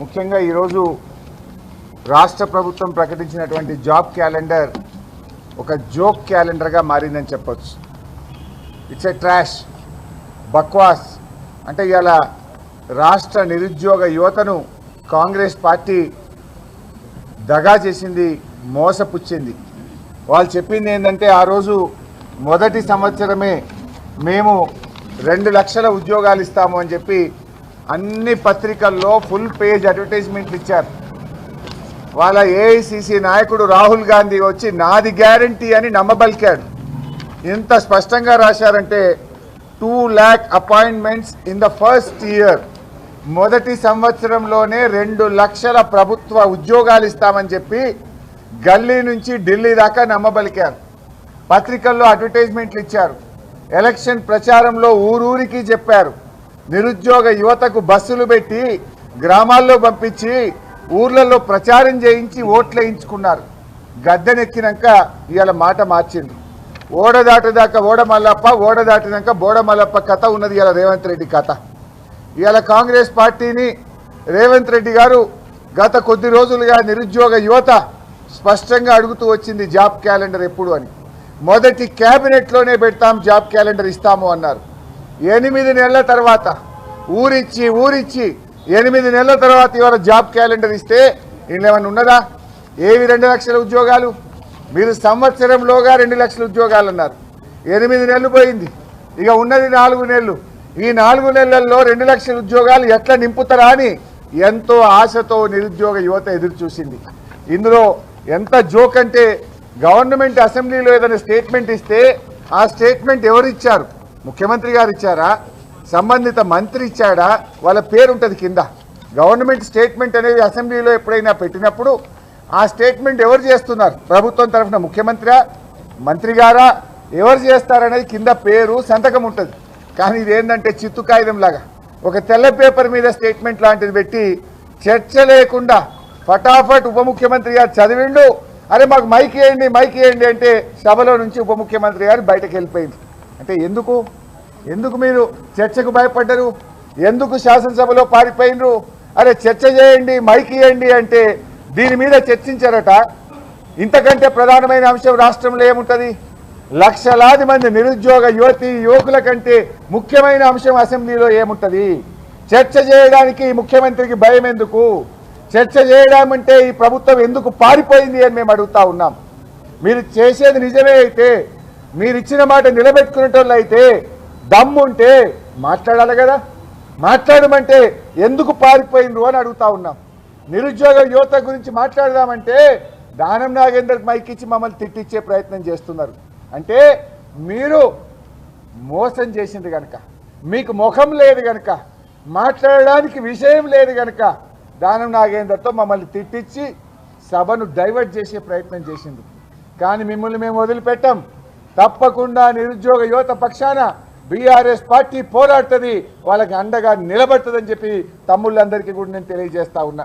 ముఖ్యంగా ఈరోజు రాష్ట్ర ప్రభుత్వం ప్రకటించినటువంటి జాబ్ క్యాలెండర్ ఒక జోక్ క్యాలెండర్గా మారిందని చెప్పొచ్చు. ఇట్స్ ఎ ట్రాష్ బక్వాస్. అంటే ఇవాళ రాష్ట్ర నిరుద్యోగ యువతను కాంగ్రెస్ పార్టీ దగా చేసింది మోసపుచ్చింది. వాళ్ళు చెప్పింది ఏంటంటే ఆ రోజు మొదటి సంవత్సరమే మేము రెండు లక్షల ఉద్యోగాలు ఇస్తాము అని చెప్పి అన్ని పత్రికల్లో ఫుల్ పేజ్ అడ్వర్టైజ్మెంట్లు ఇచ్చారు. వాళ్ళ ఏఐసిసి నాయకుడు రాహుల్ గాంధీ వచ్చి నాది గ్యారంటీ అని నమ్మబలికాడు. ఎంత స్పష్టంగా రాశారంటే two lakh appointments in the first year మొదటి సంవత్సరంలోనే రెండు లక్షల ప్రభుత్వ ఉద్యోగాలు ఇస్తామని చెప్పి గల్లీ నుంచి ఢిల్లీ దాకా నమ్మబలికారు. పత్రికల్లో అడ్వర్టైజ్మెంట్లు ఇచ్చారు. ఎలక్షన్ ప్రచారంలో ఊరూరికి చెప్పారు. నిరుద్యోగ యువతకు బస్సులు పెట్టి గ్రామాల్లో పంపించి ఊర్లలో ప్రచారం చేయించి ఓట్లు వేయించుకున్నారు. గద్దెనెక్కినాక ఇవాళ మాట మార్చింది ఓడ దాటదాకా ఓడ మల్లప్ప ఓడ దాటినాక బోడ మల్లప్ప కథ ఉన్నది ఇవాళ రేవంత్ రెడ్డి కథ. ఇవాళ కాంగ్రెస్ పార్టీని రేవంత్ రెడ్డి గారు గత కొద్ది రోజులుగా నిరుద్యోగ యువత స్పష్టంగా అడుగుతూ వచ్చింది జాబ్ క్యాలెండర్ ఎప్పుడు అని. మొదటి క్యాబినెట్లోనే పెడతాం జాబ్ క్యాలెండర్ ఇస్తాము అన్నారు. ఎనిమిది నెలల తర్వాత ఊరిచ్చి ఊరిచ్చి ఎనిమిది నెలల తర్వాత ఇవాళ జాబ్ క్యాలెండర్ ఇస్తే ఇందులో ఉన్నదా? ఏవి రెండు లక్షల ఉద్యోగాలు? మీరు సంవత్సరంలోగా రెండు లక్షల ఉద్యోగాలు అన్నారు. ఎనిమిది నెలలు పోయింది. ఇక ఉన్నది నాలుగు నెలలు. ఈ నాలుగు నెలల్లో రెండు లక్షల ఉద్యోగాలు ఎట్లా నింపుతారా అని ఎంతో ఆశతో నిరుద్యోగ యువత ఎదురు చూసింది. ఇందులో ఎంత జోక్ అంటే గవర్నమెంట్ అసెంబ్లీలో ఏదైనా స్టేట్మెంట్ ఇస్తే ఆ స్టేట్మెంట్ ఎవరు ఇచ్చారు ముఖ్యమంత్రి గారు ఇచ్చారా? సంబంధిత మంత్రి ఇచ్చాడా? వాళ్ళ పేరు ఉంటుంది కింద. గవర్నమెంట్ స్టేట్మెంట్ అనేది అసెంబ్లీలో ఎప్పుడైనా పెట్టినప్పుడు ఆ స్టేట్మెంట్ ఎవరు చేస్తున్నారు? ప్రభుత్వం తరఫున ముఖ్యమంత్రి మంత్రి గారా? ఎవరు చేస్తారనేది కింద పేరు సంతకం ఉంటుంది. కానీ ఇది ఏంటంటే చిత్తు కాగితంలాగా ఒక తెల్ల పేపర్ మీద స్టేట్మెంట్ లాంటిది పెట్టి చర్చ లేకుండా ఫటాఫట్ ఉప ముఖ్యమంత్రి గారు చదివిండు అరే మాకు మైక్ వేయండి మైక్ వేయండి అంటే సభలో నుంచి ఉప ముఖ్యమంత్రి గారు బయటకు వెళ్ళిపోయింది. అంటే ఎందుకు? ఎందుకు మీరు చర్చకు భయపడ్డరు? ఎందుకు శాసనసభలో పారిపోయినరు? అరే చర్చ చేయండి మైక్ ఇవ్వండి అంటే దీని మీద చర్చించారట. ఇంతకంటే ప్రధానమైన అంశం రాష్ట్రంలో ఏముంటుంది? లక్షలాది మంది నిరుద్యోగ యువతి యువకుల కంటే ముఖ్యమైన అంశం అసెంబ్లీలో ఏముంటుంది? చర్చ చేయడానికి ముఖ్యమంత్రికి భయం ఎందుకు? చర్చ చేయడం అంటే ఈ ప్రభుత్వం ఎందుకు పారిపోయింది అని మేము అడుగుతా ఉన్నాం. మీరు చేసేది నిజమే అయితే మీరు ఇచ్చిన మాట నిలబెట్టుకునేటోళ్ళు అయితే దమ్ముంటే మాట్లాడాలి కదా? మాట్లాడమంటే ఎందుకు పారిపోయిండ్రు అని అడుగుతా ఉన్నాం. నిరుద్యోగ యువత గురించి మాట్లాడదామంటే దానం నాగేందర్ మైక్ ఇచ్చి మమ్మల్ని తిట్టించే ప్రయత్నం చేస్తున్నారు. అంటే మీరు మోసం చేసింది కనుక మీకు ముఖం లేదు కనుక మాట్లాడడానికి విషయం లేదు కనుక దానం నాగేందర్తో మమ్మల్ని తిట్టించి సభను డైవర్ట్ చేసే ప్రయత్నం చేసింది కానీ మిమ్మల్ని మేము వదిలిపెట్టాం. తప్పకుండా నిరుద్యోగ యువత పక్షాన బీఆర్ఎస్ పార్టీ పోరాడుతుంది. వాళ్ళకి అండగా నిలబడుతుందని చెప్పి తమ్ముళ్ళందరికీ కూడా నేను తెలియజేస్తా ఉన్నా.